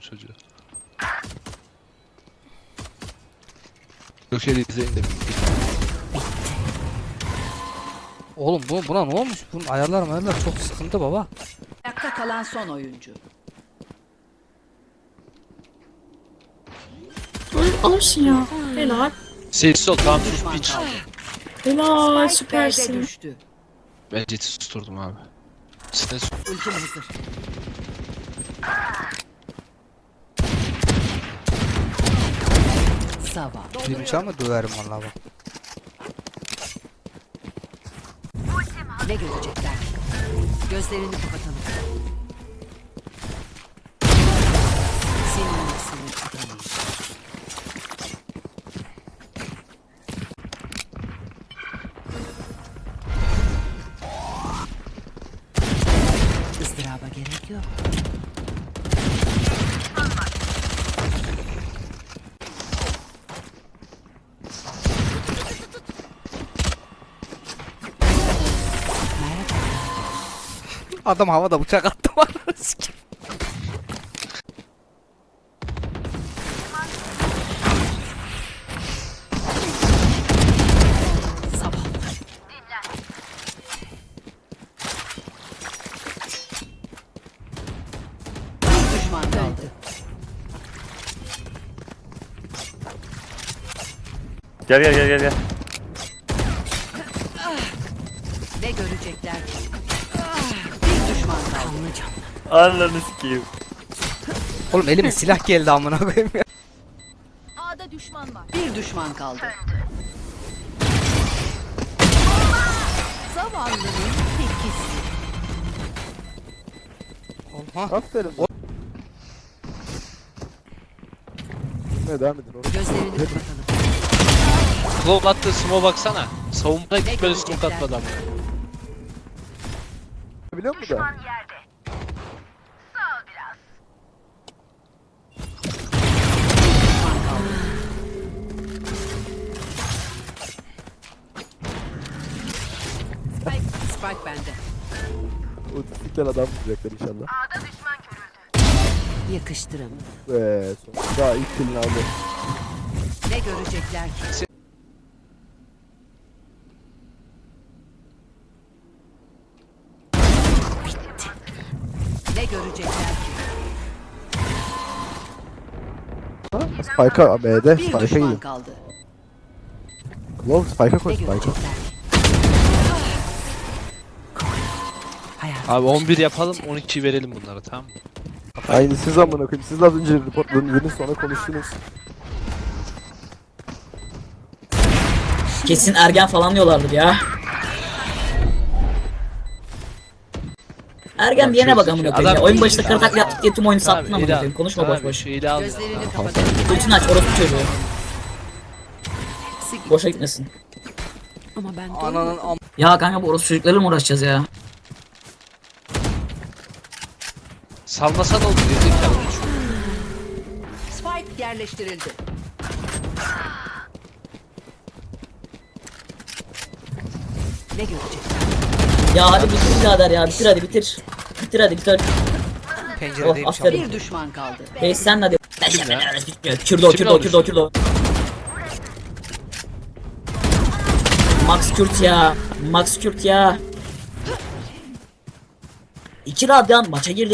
bu çocuğu. Joker'i izleyin de. Oğlum bu buna ne olmuş? Bunun ayarlar ayarlar çok sıkıntı baba. Ayakta kalan son oyuncu. Al- Alırsın ya. Helal. Sessiz ol tamam sus Düşman piç. kaldı. Helal Spike B'de süpersin. düştü. Ben Jet'i susturdum abi. Size sus. Ultim hazır. Sava. Birinci ama döverim vallahi bak. Ne görecekler? Gözlerini kapatalım. Senin seni tutamayız. Izdıraba gerek yok. Adam havada bıçak attı kaldı. Gel gel gel gel gel. Ne görecekler ki? Ananı sikeyim. Oğlum elime silah geldi amına koyayım ya. A'da düşman var. Bir düşman kaldı. Zavallının tekisi. Oha. Aferin. Ne devam edin oğlum. Gözlerini kapatalım. Claw attığı smoke baksana. Savunmada Ne git böyle smoke görecekler? atmadı ama. Biliyor musun da? Düşman. Spike, Spike bende. Otistikler adam bulacaklar inşallah. Yakıştırın. Ve sonunda ilk kilini aldı. Ne görecekler ki? Görecekler ki? Spike'a B'de Bir Spike'a düşman gidin. kaldı. Claw Spike'a Ne koy Spike'a. görecekler ki? Hayat. Abi 11 yapalım 12 verelim bunlara tamam mı? Aynı siz amına koyayım. Siz az önce reportladınız sonra konuştunuz. Kesin ergen falan diyorlardır ya. Ergen diyene bak amına koyayım. ya. Oyun başında karı taklit yaptık diye tüm oyunu sattın amına koyayım. Konuşma boş boş. Al. Gözlerini. Ultini aç orospu çocuğu. Boşa gitmesin. Ama ben Ananın am Ya kanka bu orospu çocuklarıyla mı uğraşacağız ya? Salmasan oldu gerizekalı. Spike yerleştirildi. Ne görecekler? Ya hadi bitir birader ya bitir hadi bitir. Bitir hadi bitir. Oh penceredeyim aferin. Bir düşman kaldı. Reis sen hadi. Kim ya? Kürdo Kim kürdo kürdo kürdo. Max Kürt ya. Max Kürt ya. İki radyan maça girdi.